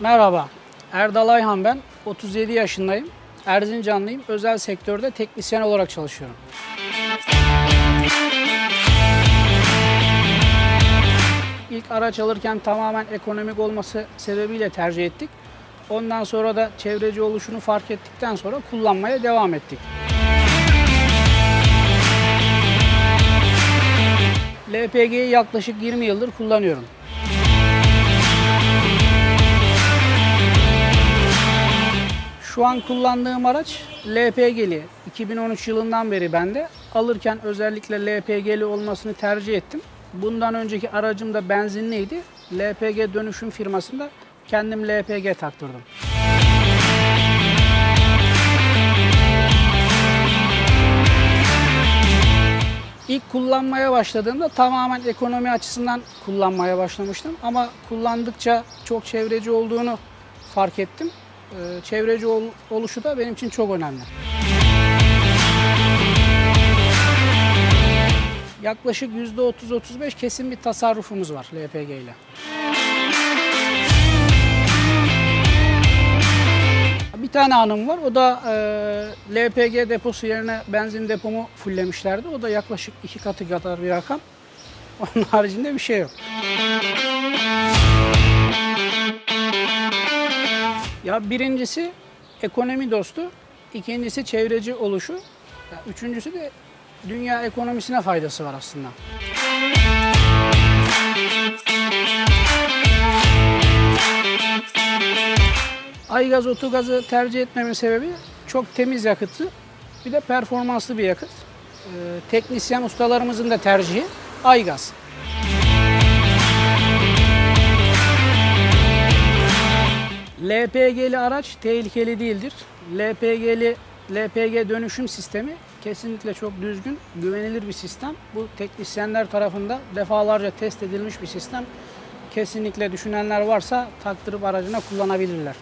Merhaba, Erdal Ayhan ben. 37 yaşındayım. Erzincanlıyım. Özel sektörde teknisyen olarak çalışıyorum. İlk araç alırken tamamen ekonomik olması sebebiyle tercih ettik. Ondan sonra da çevreci oluşunu fark ettikten sonra kullanmaya devam ettik. LPG'yi yaklaşık 20 yıldır kullanıyorum. Şu an kullandığım araç LPG'li. 2013 yılından beri bende. Alırken özellikle LPG'li olmasını tercih ettim. Bundan önceki aracım da benzinliydi. LPG dönüşüm firmasında kendim LPG taktırdım. İlk kullanmaya başladığımda tamamen ekonomi açısından kullanmaya başlamıştım. Ama kullandıkça çok çevreci olduğunu fark ettim. Ee, Çevreci ol- oluşu da benim için çok önemli. Yaklaşık %30-35 kesin bir tasarrufumuz var LPG ile. Bir tane anım var. O da e, LPG deposu yerine benzin depomu fulllemişlerdi. O da yaklaşık iki katı kadar bir rakam. Onun haricinde bir şey yok. Ya birincisi ekonomi dostu, ikincisi çevreci oluşu, ya üçüncüsü de dünya ekonomisine faydası var aslında. Aygaz otogazı tercih etmemin sebebi çok temiz yakıtı, bir de performanslı bir yakıt. Ee, teknisyen ustalarımızın da tercihi Aygaz. LPG'li araç tehlikeli değildir. LPG'li LPG dönüşüm sistemi kesinlikle çok düzgün, güvenilir bir sistem. Bu teknisyenler tarafından defalarca test edilmiş bir sistem. Kesinlikle düşünenler varsa taktırıp aracına kullanabilirler.